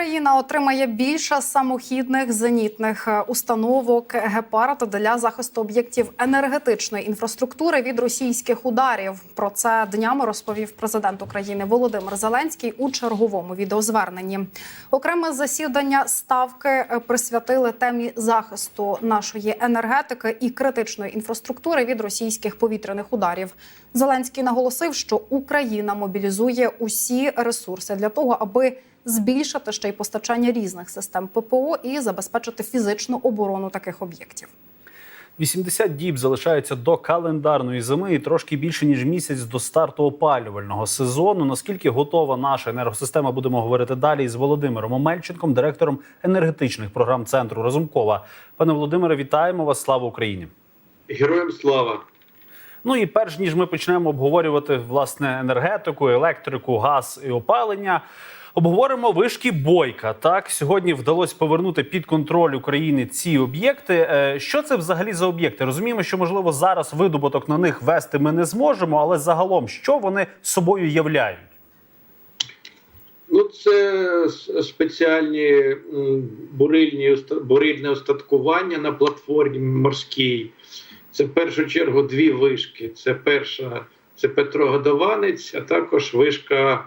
Україна отримає більше самохідних зенітних е, установок гепард для захисту об'єктів енергетичної інфраструктури від російських ударів. Про це днями розповів президент України Володимир Зеленський у черговому відеозверненні. Окреме засідання ставки е, присвятили темі захисту нашої енергетики і критичної інфраструктури від російських повітряних ударів. Зеленський наголосив, що Україна мобілізує усі ресурси для того, аби збільшити ще й постачання різних систем ППО і забезпечити фізичну оборону таких об'єктів. 80 діб залишаються до календарної зими і трошки більше ніж місяць до старту опалювального сезону. Наскільки готова наша енергосистема, будемо говорити далі із Володимиром Омельченком, директором енергетичних програм центру Разумкова. Пане Володимире, вітаємо вас! Слава Україні! Героям слава! Ну і перш ніж ми почнемо обговорювати власне енергетику, електрику, газ і опалення. Обговоримо вишки бойка. Так сьогодні вдалося повернути під контроль України ці об'єкти. Е, Що це взагалі за об'єкти? Розуміємо, що можливо зараз видобуток на них вести ми не зможемо, але загалом що вони собою являють? Ну, це спеціальні бурильні бурильне устаткування на платформі морській. Це в першу чергу дві вишки. Це перша це Петрогодованець, а також вишка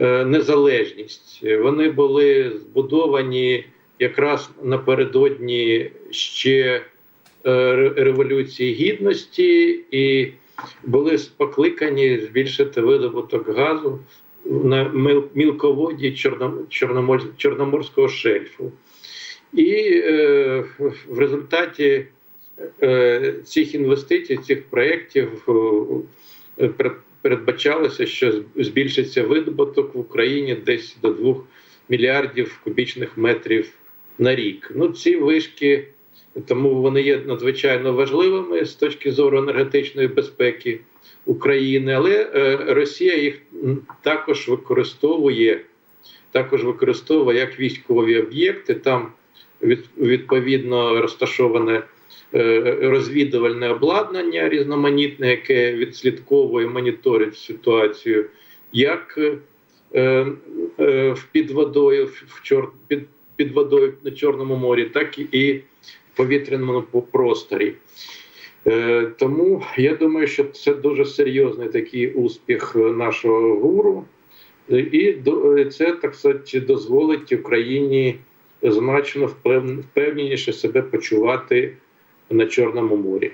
Незалежність. Вони були збудовані якраз напередодні ще е, Революції Гідності і були покликані збільшити видобуток газу на Чорномор- Чорноморського шельфу. І е, в результаті е, цих інвестицій, цих проєктів е, передбачалося, що збільшиться видобуток в Україні десь до 2 мільярдів кубічних метрів на рік. Ну, ці вишки, тому вони є надзвичайно важливими з точки зору енергетичної безпеки. України, але е, Росія їх також використовує, також використовує як військові об'єкти. Там від, відповідно розташоване розвідувальне обладнання різноманітне, яке відслідковує, моніторить ситуацію, як е, е, під водою в- чор, під, під водою на Чорному морі, так і в повітряному просторі. Е, Тому я думаю, що це дуже серйозний такий успіх е, нашого гуру, Е, і е, це так сказати, дозволить Україні значно впевненіше себе почувати на Чорному морі.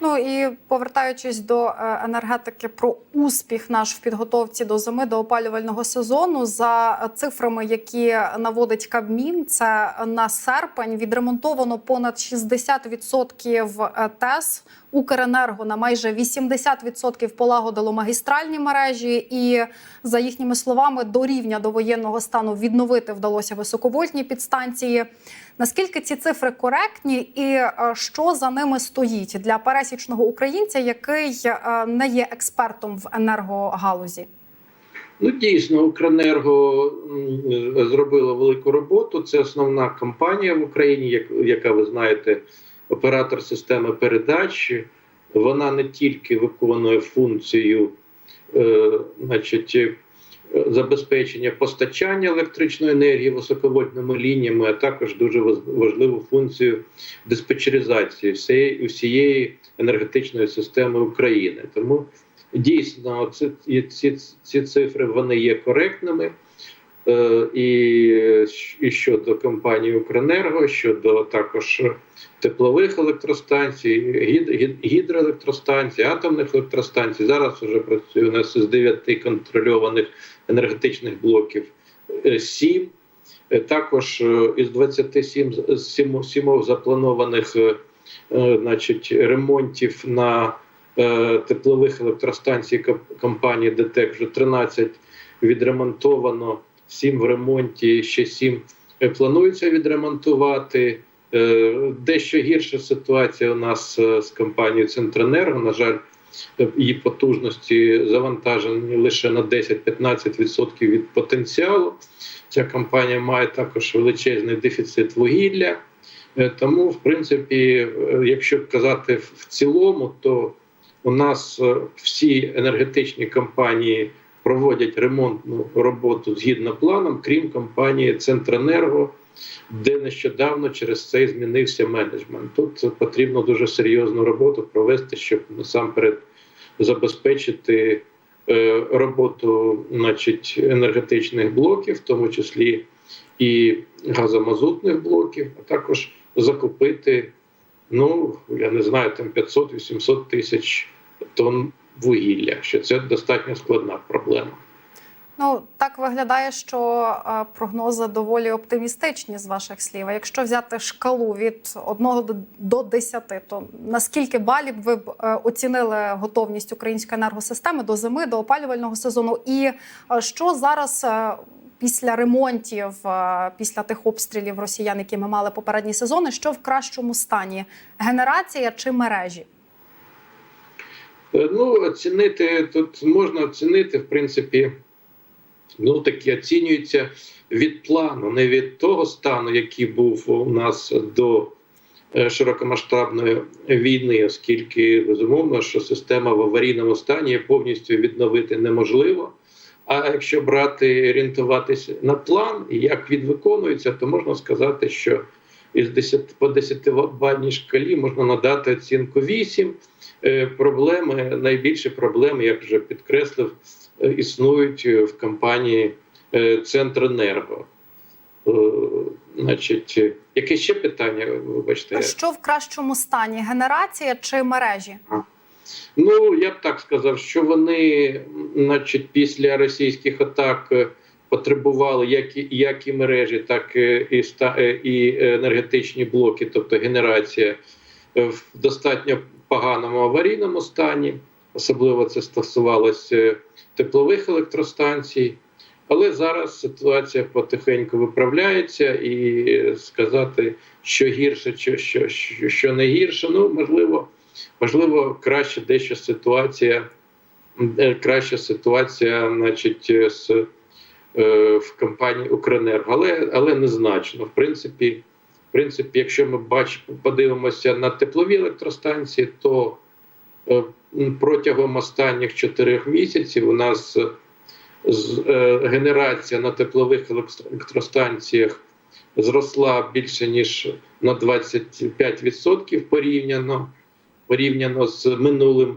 Ну і повертаючись до е, енергетики про успіх наш в підготовці до зими до опалювального сезону, за цифрами, які наводить Кабмін, це на серпень відремонтовано понад 60% ТЕС. Укренерго на майже 80% полагодило магістральні мережі, і за їхніми словами, до рівня до воєнного стану відновити вдалося високовольтні підстанції. Наскільки ці цифри коректні, і е, що за ними стоїть для пересічного українця, який е, не є експертом в енергогалузі? Ну, дійсно, Укренерго м, зробило велику роботу. Це основна компанія в Україні, яка ви знаєте, оператор системи передач. Вона не тільки виконує функцію, е, значить, е, забезпечення постачання електричної енергії високовольтними лініями, а також дуже важ- важливу функцію диспетчеризації всієї, всієї енергетичної системи України. Тому дійсно ці, ці, ці цифри вони є коректними. Е, І, і щодо компанії Укренерго, щодо також теплових електростанцій, гід, гід, гідроелектростанцій, атомних електростанцій. Зараз вже працює у нас з 9 контрольованих енергетичних блоків 7. Також е, із 27 з- з сімо- сімох запланованих е, е, значить, ремонтів на е, теплових електростанцій компанії ДТЕК вже 13 відремонтовано, 7 в ремонті, ще 7 планується відремонтувати. Е, Дещо гірша ситуація у нас е, з компанією Центренерго. На жаль, е, її потужності завантажені лише на 10-15% від потенціалу. Ця компанія має також величезний дефіцит вугілля. Е, Тому, в принципі, е, якщо казати в цілому, то у нас е, всі енергетичні компанії проводять ремонтну роботу згідно планом, крім компанії Центренерго, де нещодавно через це змінився менеджмент. Тут потрібно дуже серйозну роботу провести, щоб насамперед забезпечити е, роботу значить, енергетичних блоків, в тому числі і газомазутних блоків, а також закупити, ну я не знаю, там 500-800 тисяч тонн вугілля, що це достатньо складна проблема. Ну так виглядає, що е, прогнози доволі оптимістичні з ваших слів. А якщо взяти шкалу від 1 до- до 10, то наскільки балів ви б е, оцінили готовність української енергосистеми до зими, до опалювального сезону? І е, що зараз після ремонтів, після тих обстрілів росіян, які ми мали попередні сезони, що в кращому стані генерація чи мережі? Е, Ну, оцінити тут можна оцінити, в принципі, ну такі оцінюється від плану, не від того стану, який був у нас до е, широкомасштабної війни, оскільки безумовно, що система в аварійному стані повністю відновити неможливо. А якщо брати орієнтуватися на план і як він виконується, то можна сказати, що із 10 по 10 бальній шкалі можна надати оцінку 8. Е, Проблеми найбільші проблеми, як вже підкреслив, е, існують в компанії е, Центренерго. Значить, яке ще питання? Вибачте, Що в кращому стані генерація чи мережі? Ну, я б так сказав, що вони, значить, після російських атак потребували як і, як і мережі, так е, і, е, і енергетичні блоки, тобто генерація е, в достатньо поганому аварійному стані. Особливо це стосувалося е, теплових електростанцій. Але зараз ситуація потихеньку виправляється, і сказати, що гірше, що, що, що не гірше, ну можливо, можливо, краще дещо ситуація, краща ситуація, значить, з в компанії Укренерго, але, але незначно. В принципі, в принципі, якщо ми бач, подивимося на теплові електростанції, то е, протягом останніх чотирьох місяців у нас е, е, генерація на теплових електростанціях зросла більше ніж на 25% порівняно порівняно з минулим е,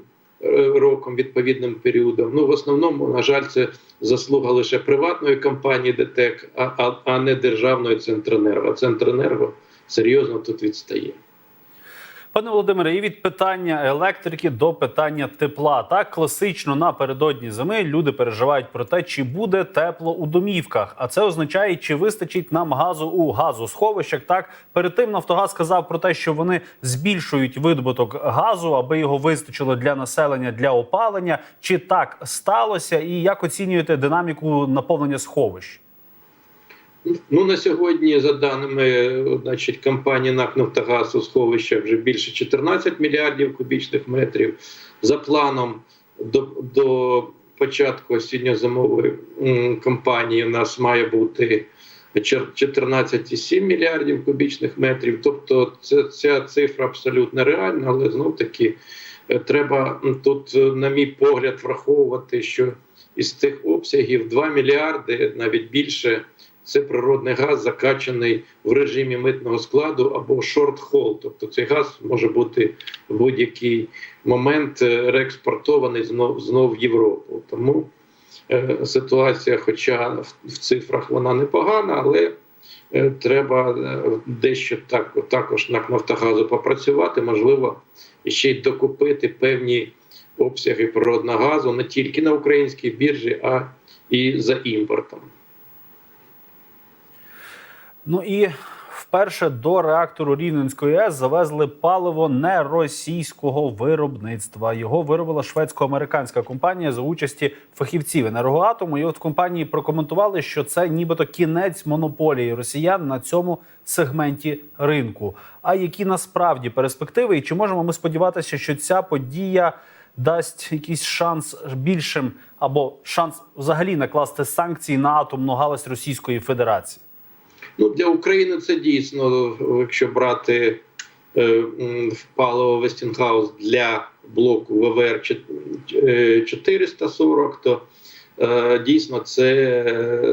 роком, відповідним періодом. Ну в основному, на жаль, це заслуга лише приватної компанії ДТЕК, а, а, а не державної Центренерго. Центренерго серйозно тут відстає. Пане Володимире, і від питання електрики до питання тепла. Так класично напередодні зими люди переживають про те, чи буде тепло у домівках. А це означає, чи вистачить нам газу у газосховищах. Так перед тим Нафтогаз сказав про те, що вони збільшують видобуток газу, аби його вистачило для населення для опалення. Чи так сталося? І як оцінюєте динаміку наповнення сховищ? Ну на сьогодні, за даними значить, компанії НАК «Нафтогаз» у сховищах вже більше 14 мільярдів кубічних метрів. За планом до, до початку осінньо-зимової кампанії у нас має бути чер- 14,7 мільярдів кубічних метрів. Тобто, це, ця цифра абсолютно реальна, але знов таки е, треба тут, е, на мій погляд, враховувати, що із тих обсягів 2 мільярди, навіть більше це природний газ, закачаний в режимі митного складу або шорт-хол. Тобто цей газ може бути в будь-який момент е, реекспортований знов, знов в Європу. Тому е, ситуація, хоча в, в цифрах вона непогана, але е, треба е, дещо так, також на Нафтогазу попрацювати, можливо, ще й докупити певні обсяги природного газу не тільки на українській біржі, а і за імпортом. Ну і вперше до реактору Рівненської АЕС завезли паливо не російського виробництва. Його виробила шведсько-американська компанія за участі фахівців енергоатому. І от компанії прокоментували, що це нібито кінець монополії росіян на цьому сегменті ринку. А які насправді перспективи, і чи можемо ми сподіватися, що ця подія дасть якийсь шанс більшим або шанс взагалі накласти санкції на атомну галузь Російської Федерації? Ну, для України це дійсно, якщо брати е, паливо Вестінгаус для блоку ВВР е, 440, то е, дійсно це е,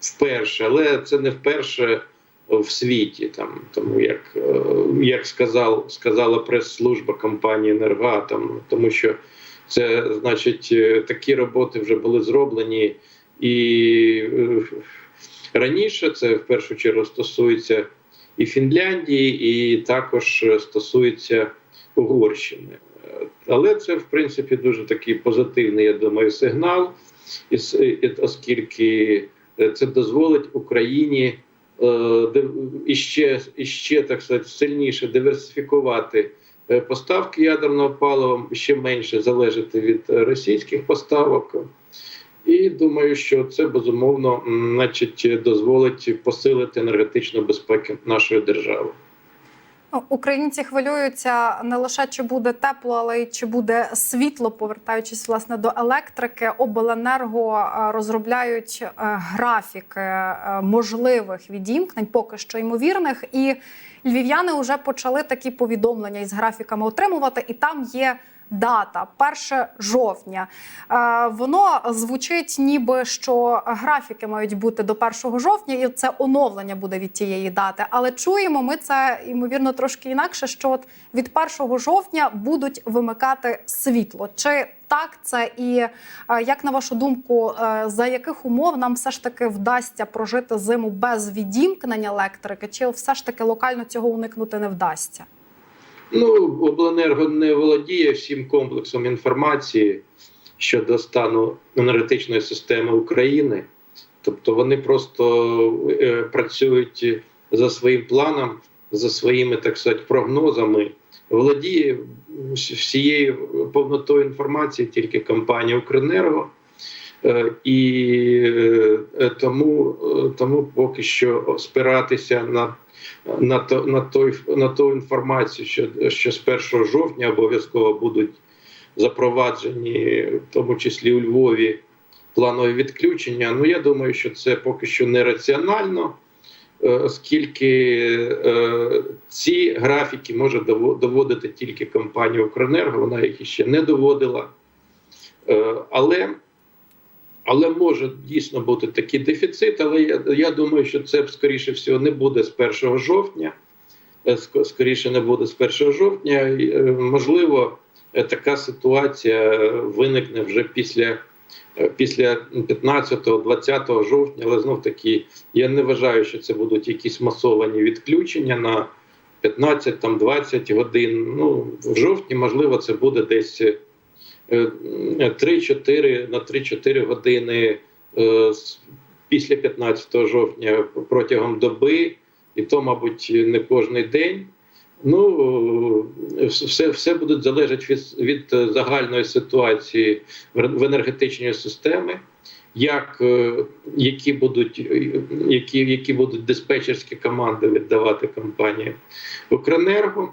вперше, але це не вперше в світі. Там тому як, е, як сказав, сказала прес-служба компанії «Енергоатом», тому що це значить е, такі роботи вже були зроблені і е, раніше. Це в першу чергу стосується і Фінляндії, і також стосується Угорщини. Але це, в принципі, дуже такий позитивний, я думаю, сигнал, оскільки це дозволить Україні е, іще, іще так сказати, сильніше диверсифікувати е, поставки ядерного палива, ще менше залежати від російських поставок. І думаю, що це безумовно значить, дозволить посилити енергетичну безпеку нашої держави. Ну, Українці хвилюються не лише чи буде тепло, але й чи буде світло. Повертаючись власне до електрики, обленерго е, розробляють е, графіки е, можливих відімкнень, поки що ймовірних. І львів'яни вже почали такі повідомлення із графіками отримувати, і там є. Дата 1 жовтня. Е, воно звучить, ніби що графіки мають бути до 1 жовтня, і це оновлення буде від тієї дати. Але чуємо ми це ймовірно трошки інакше. Що от від 1 жовтня будуть вимикати світло. Чи так це і е, як на вашу думку, е, за яких умов нам все ж таки вдасться прожити зиму без відімкнення електрики, чи все ж таки локально цього уникнути не вдасться? Ну, обленерго не володіє всім комплексом інформації щодо стану енергетичної системи України. Тобто вони просто е, працюють за своїм планом, за своїми так сказати, прогнозами. Володіє всією повнотою інформації тільки компанія Укренерго. Е, І е, тому, е, тому поки що спиратися на на то на той на ту інформацію, що, що з 1 жовтня обов'язково будуть запроваджені, в тому числі у Львові, планові відключення. Ну я думаю, що це поки що нераціонально, е, оскільки е, ці графіки може доводити тільки компанія Укренерго, вона їх ще не доводила. Е, але але може дійсно бути такий дефіцит, але я, я думаю, що це скоріше всього не буде з 1 жовтня. Е, Скоріше не буде з 1 жовтня. Е, Можливо, е, така ситуація виникне вже після, після 15-20 жовтня, але знов таки я не вважаю, що це будуть якісь масовані відключення на 15-20 годин. Ну, в жовтні, можливо, це буде десь. Е, е, 3-4 на 3-4 години е, після 15 жовтня протягом доби, і то, мабуть, не кожний день. Ну, е, все, все буде залежати від, від е, загальної ситуації в енергетичній системі, як, е, які, будуть, е, які, які будуть диспетчерські команди віддавати компанії Укренерго.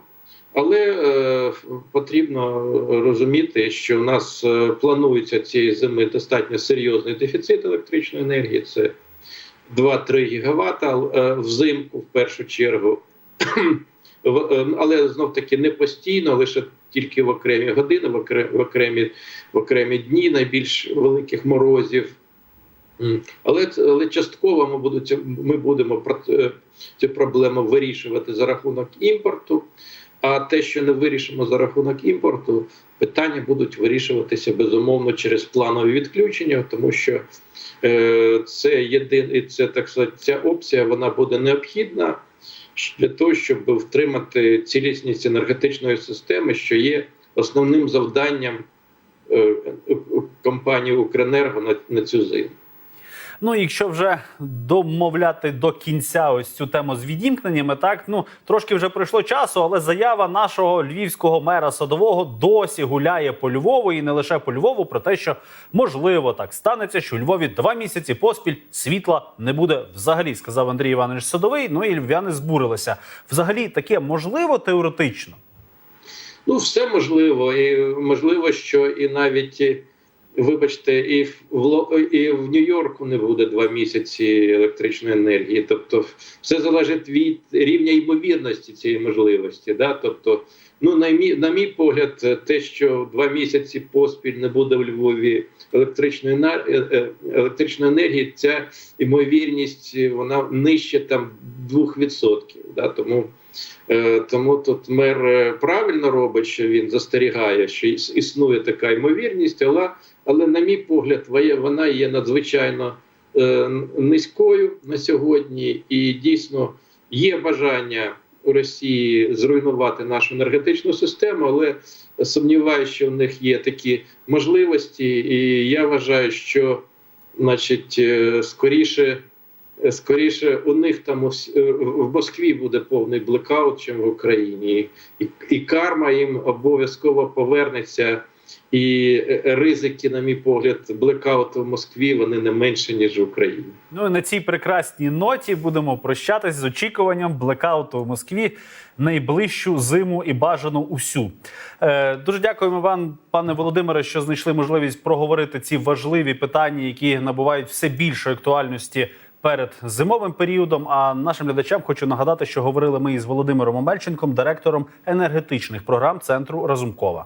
Але е, потрібно розуміти, що у нас е, планується цієї зими достатньо серйозний дефіцит електричної енергії. Це 2-3 гігавата е, взимку в першу чергу. Е, Але знов таки не постійно, лише тільки в окремі години, в окремі, в окремі, в окремі дні найбільш великих морозів. Але, але частково ми, будуть, ми будемо цю проблему вирішувати за рахунок імпорту. А те, що не вирішимо за рахунок імпорту, питання будуть вирішуватися безумовно через планові відключення, тому що е, це єдин, і це так сказати, ця опція вона буде необхідна для того, щоб втримати цілісність енергетичної системи, що є основним завданням е, компанії Укренерго на, на цю зиму. Ну, якщо вже домовляти до кінця ось цю тему з відімкненнями, так ну трошки вже пройшло часу, але заява нашого львівського мера садового досі гуляє по Львову і не лише по Львову, про те, що можливо так станеться, що у Львові два місяці поспіль світла не буде взагалі, сказав Андрій Іванович Садовий. Ну і львів'яни збурилися. Взагалі таке можливо теоретично. Ну, все можливо, і можливо, що і навіть, вибачте, і в і в Нью-Йорку не буде два місяці електричної енергії. Тобто, все залежить від рівня ймовірності цієї можливості. Да? Тобто, Ну, на мій, на мій погляд, е, те, що два місяці поспіль не буде в Львові електричної е, е, електричної енергії, ця ймовірність вона нижче там 2%. Да? Тому, тому тут мер правильно робить, що він застерігає, що існує така ймовірність, але, але на мій погляд, вона є надзвичайно е, низькою на сьогодні, і дійсно є бажання у Росії зруйнувати нашу енергетичну систему, але сумніваюся, що в них є такі можливості, і я вважаю, що значить, е, скоріше. е, Скоріше у них там в Москві буде повний блекаут, чим в Україні, і, і карма їм обов'язково повернеться. І е, ризики, на мій погляд, блекауту в Москві вони не менше ніж в Україні. Ну і на цій прекрасній ноті будемо прощатись з очікуванням блекауту в Москві найближчу зиму і бажану усю. Е, дуже дякуємо вам, пане Володимире, що знайшли можливість проговорити ці важливі питання, які набувають все більшої актуальності. Перед зимовим періодом, а нашим глядачам хочу нагадати, що говорили ми із Володимиром Омельченком, директором енергетичних програм центру Разумкова.